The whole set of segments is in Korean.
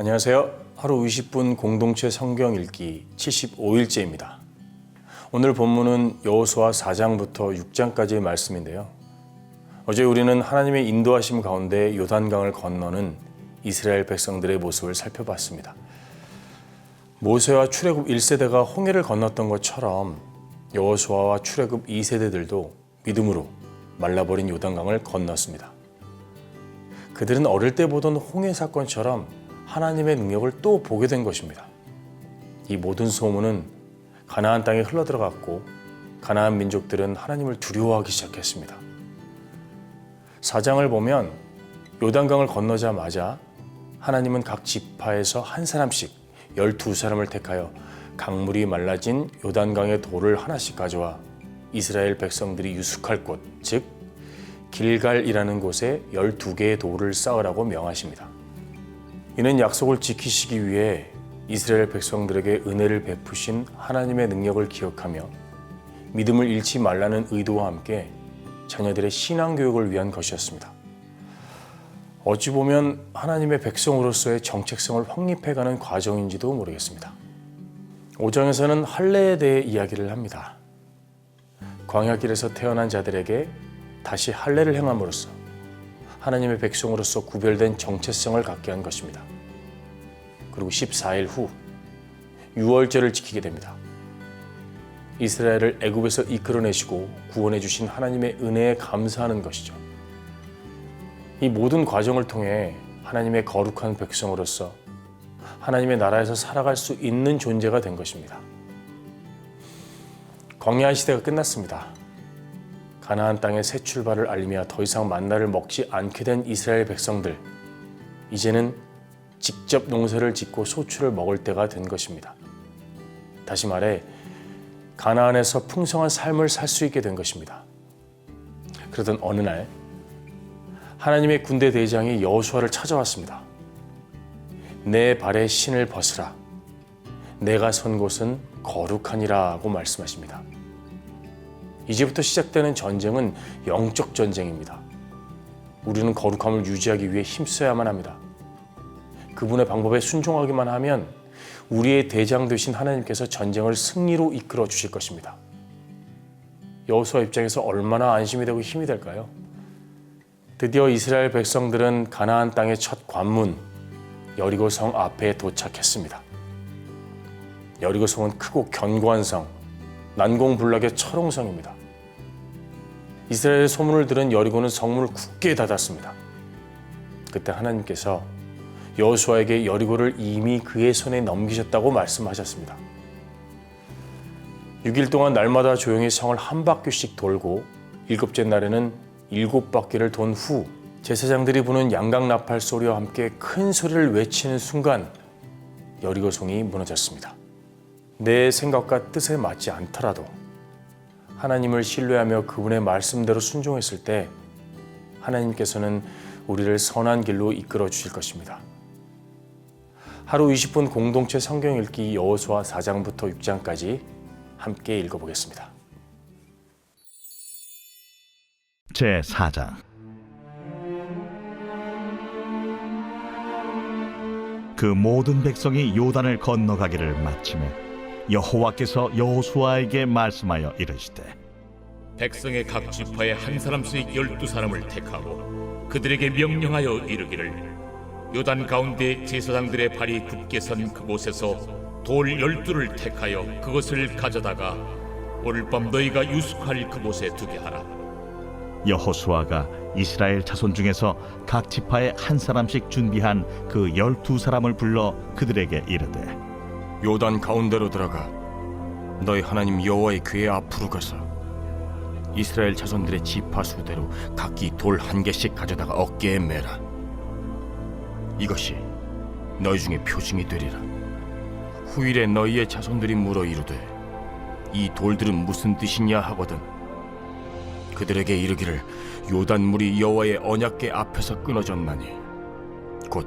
안녕하세요. 하루 20분 공동체 성경 읽기 75일째입니다. 오늘 본문은 여호수아 4장부터 6장까지의 말씀인데요. 어제 우리는 하나님의 인도하심 가운데 요단강을 건너는 이스라엘 백성들의 모습을 살펴봤습니다. 모세와 출애굽 1세대가 홍해를 건넜던 것처럼 여호수아와 출애굽 2세대들도 믿음으로 말라버린 요단강을 건넜습니다. 그들은 어릴 때 보던 홍해 사건처럼 하나님의 능력을 또 보게 된 것입니다. 이 모든 소문은 가나안 땅에 흘러들어갔고 가나안 민족들은 하나님을 두려워하기 시작했습니다. 사장을 보면 요단강을 건너자마자 하나님은 각 지파에서 한 사람씩 12사람을 택하여 강물이 말라진 요단강의 돌을 하나씩 가져와 이스라엘 백성들이 유숙할 곳, 즉 길갈이라는 곳에 12개의 돌을 쌓으라고 명하십니다. 이는 약속을 지키시기 위해 이스라엘 백성들에게 은혜를 베푸신 하나님의 능력을 기억하며 믿음을 잃지 말라는 의도와 함께 자녀들의 신앙 교육을 위한 것이었습니다. 어찌 보면 하나님의 백성으로서의 정체성을 확립해가는 과정인지도 모르겠습니다. 5장에서는 할례에 대해 이야기를 합니다. 광야길에서 태어난 자들에게 다시 할례를 행함으로써 하나님의 백성으로서 구별된 정체성을 갖게 한 것입니다. 그리고 14일 후 유월절을 지키게 됩니다. 이스라엘을 애굽에서 이끌어내시고 구원해 주신 하나님의 은혜에 감사하는 것이죠. 이 모든 과정을 통해 하나님의 거룩한 백성으로서 하나님의 나라에서 살아갈 수 있는 존재가 된 것입니다. 광야 시대가 끝났습니다. 가나안 땅의 새 출발을 알리며 더 이상 만나를 먹지 않게 된 이스라엘 백성들. 이제는 직접 농사를 짓고 소출을 먹을 때가 된 것입니다. 다시 말해 가나안에서 풍성한 삶을 살 수 있게 된 것입니다. 그러던 어느 날 하나님의 군대 대장이 여호수아를 찾아왔습니다. 내 발에 신을 벗으라. 내가 선 곳은 거룩하니라고 말씀하십니다. 이제부터 시작되는 전쟁은 영적 전쟁입니다. 우리는 거룩함을 유지하기 위해 힘써야만 합니다. 그분의 방법에 순종하기만 하면 우리의 대장 되신 하나님께서 전쟁을 승리로 이끌어 주실 것입니다. 여호수아 입장에서 얼마나 안심이 되고 힘이 될까요? 드디어 이스라엘 백성들은 가나안 땅의 첫 관문 여리고 성 앞에 도착했습니다. 여리고 성은 크고 견고한 성, 난공불락의 철옹성입니다. 이스라엘의 소문을 들은 여리고는 성문을 굳게 닫았습니다. 그때 하나님께서 여호수아에게 여리고를 이미 그의 손에 넘기셨다고 말씀하셨습니다. 6일 동안 날마다 조용히 성을 한 바퀴씩 돌고 일곱째 날에는 일곱 바퀴를 돈 후 제사장들이 부는 양각 나팔 소리와 함께 큰 소리를 외치는 순간 여리고 성이 무너졌습니다. 내 생각과 뜻에 맞지 않더라도 하나님을 신뢰하며 그분의 말씀대로 순종했을 때 하나님께서는 우리를 선한 길로 이끌어 주실 것입니다. 하루 20분 공동체 성경 읽기 여호수아 4장부터 6장까지 함께 읽어 보겠습니다. 제 4장 그 모든 백성이 요단을 건너가기를 마침에 여호와께서 여호수아에게 말씀하여 이르시되 백성의 각 지파에 한 사람씩 열두 사람을 택하고 그들에게 명령하여 이르기를 요단 가운데 제사장들의 발이 굳게 선 그곳에서 돌 열두를 택하여 그것을 가져다가 오늘 밤 너희가 유숙할 그곳에 두게 하라. 여호수아가 이스라엘 자손 중에서 각 지파에 한 사람씩 준비한 그 열두 사람을 불러 그들에게 이르되 요단 가운데로 들어가 너희 하나님 여호와의 궤 앞으로 가서 이스라엘 자손들의 지파 수대로 각기 돌 한 개씩 가져다가 어깨에 매라. 이것이 너희 중에 표징이 되리라. 후일에 너희의 자손들이 물어 이르되 이 돌들은 무슨 뜻이냐 하거든 그들에게 이르기를 요단물이 여호와의 언약궤 앞에서 끊어졌나니 곧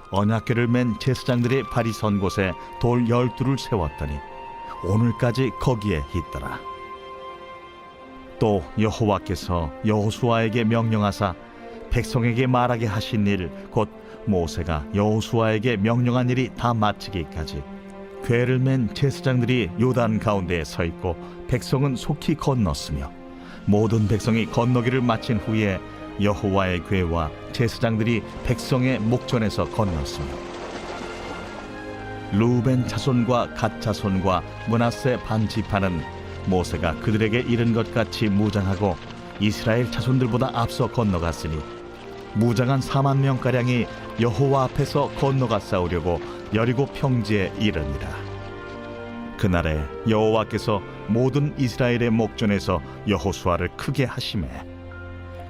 언약궤를 맨 제사장들의 발이 선 곳에 돌 열두를 세웠더니 오늘까지 거기에 있더라. 또 여호와께서 여호수아에게 명령하사 백성에게 말하게 하신 일 곧 모세가 여호수아에게 명령한 일이 다 마치기까지 궤를 맨 제사장들이 요단 가운데에 서 있고 백성은 속히 건넜으며 모든 백성이 건너기를 마친 후에 여호와의 궤와 제사장들이 백성의 목전에서 건넜으며 루벤 자손과 갓 자손과 문하세 반 지파는 모세가 그들에게 이른 것 같이 무장하고 이스라엘 자손들보다 앞서 건너갔으니 무장한 4만 명 가량이 여호와 앞에서 건너가 싸우려고 여리고 평지에 이르니라. 그날에 여호와께서 모든 이스라엘의 목전에서 여호수아를 크게 하심에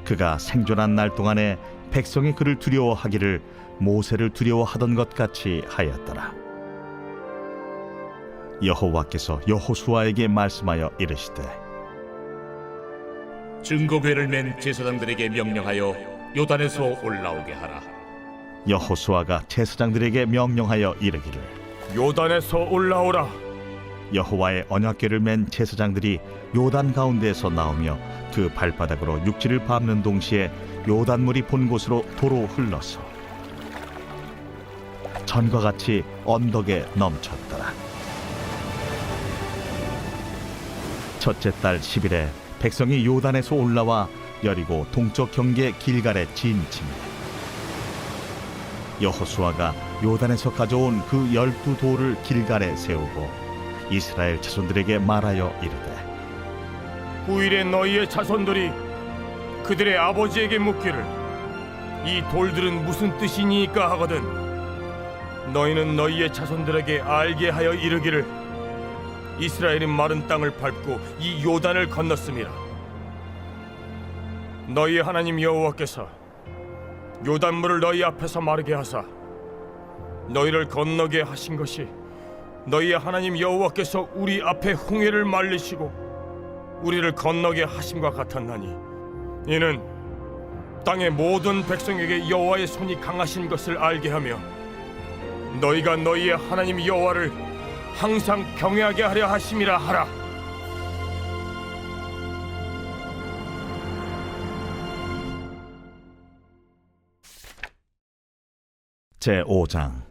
그가 생존한 날 동안에 백성이 그를 두려워하기를 모세를 두려워하던 것 같이 하였더라 여호와께서 여호수아에게 말씀하여 이르시되 증거궤를 맨 제사장들에게 명령하여 요단에서 올라오게 하라. 여호수아가 제사장들에게 명령하여 이르기를 요단에서 올라오라. 여호와의 언약궤를 맨 제사장들이 요단 가운데에서 나오며 그 발바닥으로 육지를 밟는 동시에 요단물이 본 곳으로 도로 흘러서 전과 같이 언덕에 넘쳤더라. 첫째 달 10일에 백성이 요단에서 올라와 여리고 동쪽 경계 길갈에 진침해 여호수아가 요단에서 가져온 그 열두 돌을 길갈에 세우고 이스라엘 자손들에게 말하여 이르되 후일에 너희의 자손들이 그들의 아버지에게 묻기를 이 돌들은 무슨 뜻이니까 하거든 너희는 너희의 자손들에게 알게 하여 이르기를 이스라엘이 마른 땅을 밟고 이 요단을 건넜음이라 너희 하나님 여호와께서 요단물을 너희 앞에서 마르게 하사 너희를 건너게 하신 것이 너희의 하나님 여호와께서 우리 앞에 홍해를 말리시고 우리를 건너게 하심과 같았나니 이는 땅의 모든 백성에게 여호와의 손이 강하신 것을 알게 하며 너희가 너희의 하나님 여호와를 항상 경외하게 하려 하심이라 하라. 제 5장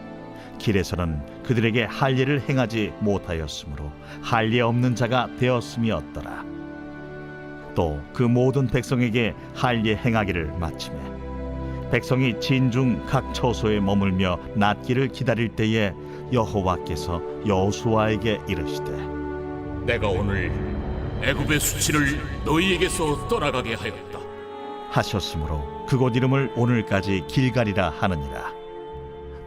길에서는 그들에게 할례를 행하지 못하였으므로 할례 없는 자가 되었음이었더라. 또 그 모든 백성에게 할례 행하기를 마침에 백성이 진중 각 처소에 머물며 낫기를 기다릴 때에 여호와께서 여호수아에게 이르시되 내가 오늘 애굽의 수치를 너희에게서 떠나가게 하였다. 하셨으므로 그곳 이름을 오늘까지 길갈이라 하느니라.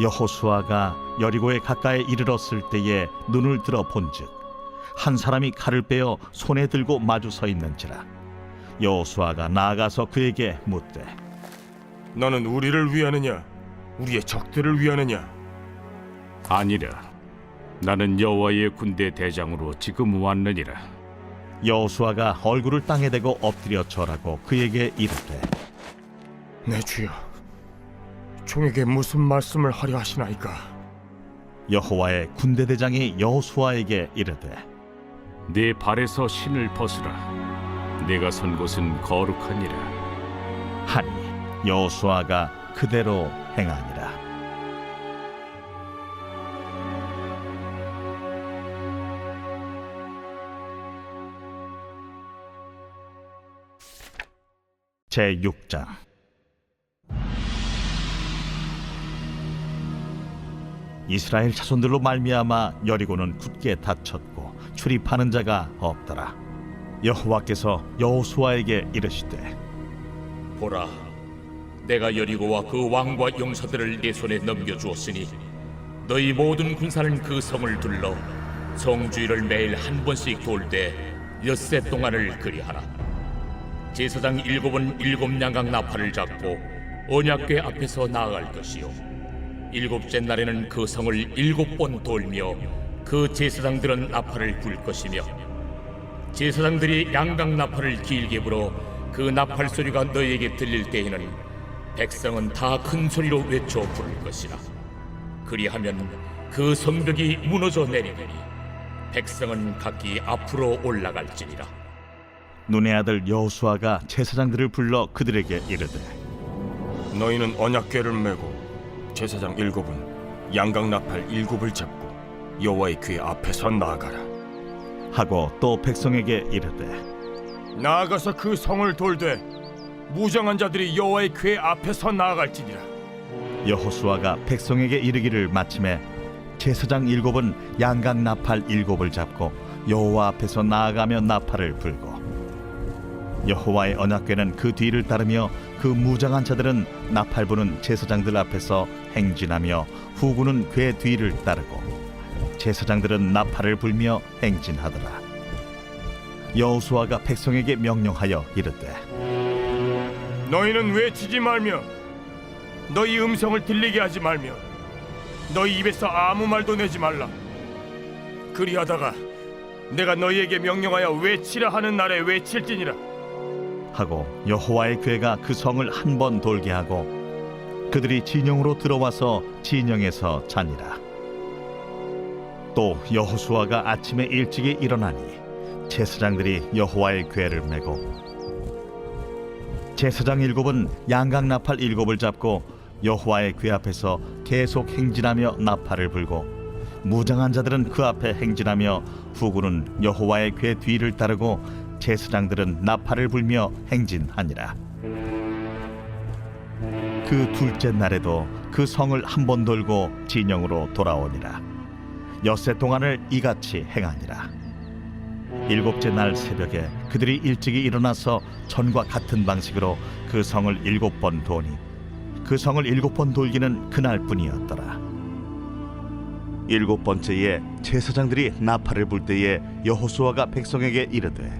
여호수아가 여리고에 가까이 이르렀을 때에 눈을 들어 본즉 한 사람이 칼을 빼어 손에 들고 마주 서 있는지라 여호수아가 나아가서 그에게 묻되 너는 우리를 위하느냐? 우리의 적들을 위하느냐? 아니라 나는 여호와의 군대 대장으로 지금 왔느니라 여호수아가 얼굴을 땅에 대고 엎드려 절하고 그에게 이르되 내 주여, 종에게 무슨 말씀을 하려 하시나이까? 여호와의 군대 대장이 여호수아에게 이르되 네 발에서 신을 벗으라. 내가 선 곳은 거룩하니라. 하니 여호수아가 그대로 행하니라. 제 6장 이스라엘 자손들로 말미암아 여리고는 굳게 닫혔고 출입하는 자가 없더라 여호와께서 여호수아에게 이르시되 보라, 내가 여리고와 그 왕과 용사들을 내 손에 넘겨 주었으니 너희 모든 군사는 그 성을 둘러 성주의를 매일 한 번씩 돌 때 엿새 동안을 그리하라. 제사장 일곱은 일곱 양각 나팔을 잡고 언약궤 앞에서 나아갈 것이요. 일곱째 날에는 그 성을 일곱 번 돌며 그 제사장들은 나팔을 불 것이며 제사장들이 양각 나팔을 길게 불어 그 나팔 소리가 너희에게 들릴 때에는 백성은 다 큰 소리로 외쳐 부를 것이라. 그리하면 그 성벽이 무너져 내리리니 백성은 각기 앞으로 올라갈지니라. 눈의 아들 여호수아가 제사장들을 불러 그들에게 이르되 너희는 언약궤를 메고 제사장 일곱은 양각 나팔 일곱을 잡고 여호와의 궤 앞에서 나아가라. 하고 또 백성에게 이르되 나아가서 그 성을 돌되 무장한 자들이 여호와의 궤 앞에서 나아갈지니라. 여호수아가 백성에게 이르기를 마침에 제사장 일곱은 양각 나팔 일곱을 잡고 여호와 앞에서 나아가며 나팔을 불고 여호와의 언약궤는 그 뒤를 따르며 그 무장한 자들은 나팔 부는 제사장들 앞에서 행진하며 후구는 궤 뒤를 따르고 제사장들은 나팔을 불며 행진하더라 여호수아가 백성에게 명령하여 이르되 너희는 외치지 말며 너희 음성을 들리게 하지 말며 너희 입에서 아무 말도 내지 말라. 그리하다가 내가 너희에게 명령하여 외치라 하는 날에 외칠지니라. 하고 여호와의 괴가 그 성을 한 번 돌게 하고 그들이 진영으로 들어와서 진영에서 자니라. 또 여호수아가 아침에 일찍이 일어나니 제사장들이 여호와의 괴를 메고 제사장 일곱은 양각 나팔 일곱을 잡고 여호와의 괴 앞에서 계속 행진하며 나팔을 불고 무장한 자들은 그 앞에 행진하며 후구는 여호와의 괴 뒤를 따르고 제사장들은 나팔을 불며 행진하니라. 그 둘째 날에도 그 성을 한 번 돌고 진영으로 돌아오니라. 엿새 동안을 이같이 행하니라. 일곱째 날 새벽에 그들이 일찍이 일어나서 전과 같은 방식으로 그 성을 일곱 번 도니 그 성을 일곱 번 돌기는 그날뿐이었더라. 일곱 번째에 제사장들이 나팔을 불 때에 여호수아가 백성에게 이르되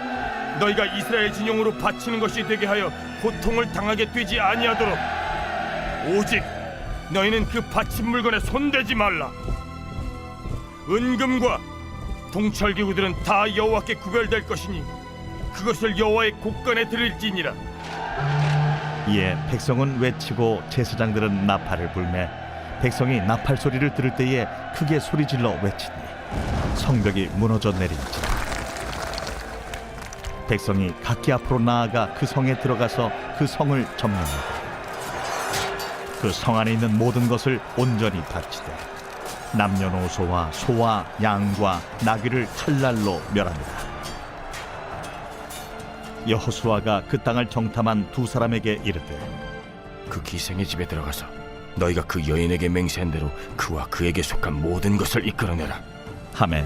너희가 이스라엘 진영으로 바치는 것이 되게 하여 고통을 당하게 되지 아니하도록. 오직 너희는 그 바친 물건에 손대지 말라. 은금과 동철 기구들은 다 여호와께 구별될 것이니 그것을 여호와의 곳간에 드릴지니라. 이에 백성은 외치고 제사장들은 나팔을 불매 백성이 나팔 소리를 들을 때에 크게 소리질러 외치니 성벽이 무너져 내린지라 백성이 각기 앞으로 나아가 그 성에 들어가서 그 성을 점령하고 그 성 안에 있는 모든 것을 온전히 바치되 남녀노소와 소와 양과 나귀를 칼날로 멸합니다. 여호수아가 그 땅을 정탐한 두 사람에게 이르되 그 기생의 집에 들어가서 너희가 그 여인에게 맹세한 대로 그와 그에게 속한 모든 것을 이끌어내라. 함에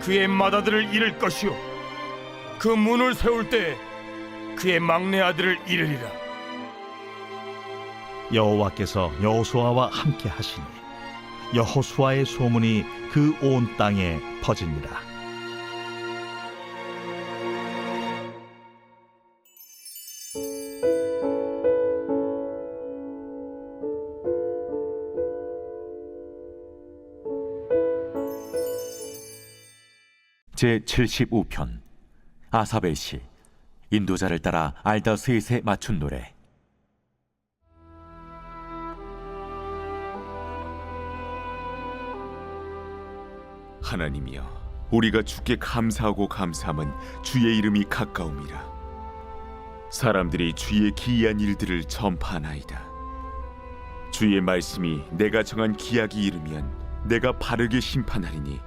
그의 맏아들을 잃을 것이요 그 문을 세울 때 그의 막내 아들을 잃으리라 여호와께서 여호수아와 함께 하시니 여호수아의 소문이 그 온 땅에 퍼지니라. 제 75편 아사벨 시 인도자를 따라 알다 스윗에 맞춘 노래. 하나님이여 우리가 주께 감사하고 감사함은 주의 이름이 가까움이라. 사람들이 주의 기이한 일들을 전파하나이다. 주의 말씀이 내가 정한 기약이 이르면 내가 바르게 심판하리니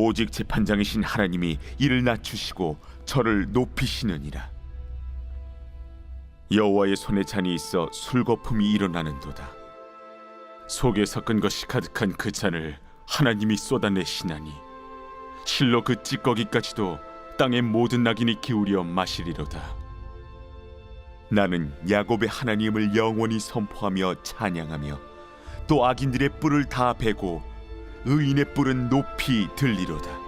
오직 재판장이신 하나님이 이를 낮추시고 저를 높이시느니라. 여호와의 손에 잔이 있어 술거품이 일어나는도다. 속에 섞은 것이 가득한 그 잔을 하나님이 쏟아내시나니 실로 그 찌꺼기까지도 땅의 모든 낙인이 기울여 마시리로다. 나는 야곱의 하나님을 영원히 선포하며 찬양하며 또 악인들의 뿔을 다 베고 의인의 뿔은 높이 들리로다.